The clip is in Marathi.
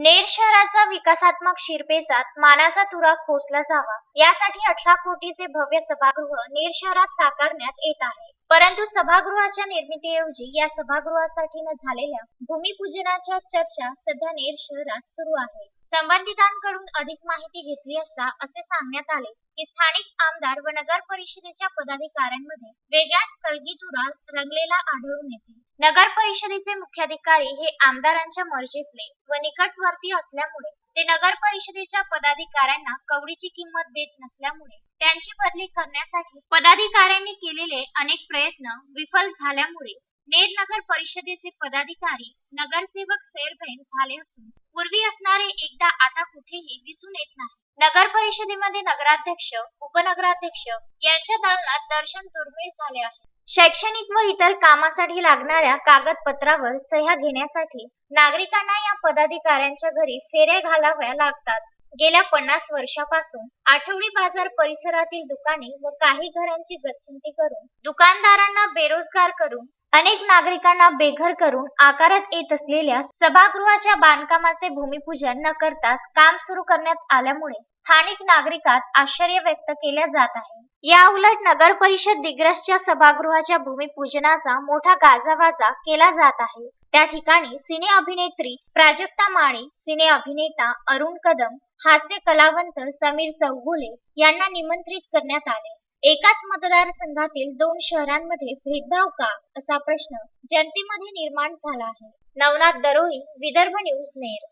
नेर शहराचा विकासात्मक शिरपेचात मानाचा तुरा खोचला जावा. यासाठी अठरा कोटीचे भव्य सभागृह नेर शहरात साकारण्यात येत आहे. परंतु सभागृहाच्या निर्मितीऐवजी या सभागृहासाठी न झालेल्या भूमिपूजनाच्या चर्चा सध्या नेर शहरात सुरू आहे. संबंधितांकडून अधिक माहिती घेतली असता असे सांगण्यात आले की स्थानिक आमदार व नगर परिषदेच्या पदाधिकाऱ्यांमध्ये वेगळ्याच कलगीतुरा रंगलेला आढळून येते. नगर परिषदेचे मुख्याधिकारी हे आमदारांच्या मर्जीतले व निकटवर्ती असल्यामुळे ते नगर परिषदेच्या पदाधिकाऱ्यांना कवडीची किंमत देत नसल्यामुळे त्यांची बदली करण्यासाठी पदाधिकाऱ्यांनी केलेले अनेक प्रयत्न विफल झाल्यामुळे नेर नगर परिषदेचे पदाधिकारी नगरसेवक सैरभैर झाले असून पूर्वी असणारे एकदा आता कुठेही दिसून येत नाही. नगर परिषदेमध्ये नगराध्यक्ष उपनगराध्यक्ष यांच्या दालनात दर्शन दुर्मिळ झाले आहे. शैक्षणिक व इतर कामासाठी लागणाऱ्या कागदपत्रावर सह्या घेण्यासाठी नागरिकांना या पदाधिकाऱ्यांच्या घरी फेऱ्या घालाव्या लागतात. गेल्या पन्नास वर्षापासून आठवडी बाजार परिसरातील दुकाने व काही घरांची गच्छंती करून दुकानदारांना बेरोजगार करून अनेक नागरिकांना बेघर करून आकारात येत असलेल्या सभागृहाच्या बांधकामाचे भूमिपूजन न करताच काम सुरू करण्यात आल्यामुळे स्थानिक नागरिकात आश्चर्य व्यक्त केल्या जात आहे. या उलट नगर परिषद दिग्रसच्या सभागृहाच्या भूमिपूजनाचा मोठा गाजावाजा केला जात आहे. त्या ठिकाणी सिने अभिनेत्री प्राजक्ता माळी सिने अभिनेता अरुण कदम हास्य कलावंत समीर चौगुले यांना निमंत्रित करण्यात आले. एकाच मतदारसंघातील दोन शहरांमध्ये भेदभाव का? असा प्रश्न जनतेमध्ये निर्माण झाला आहे. नवनाथ दरोई विदर्भ न्यूज नेर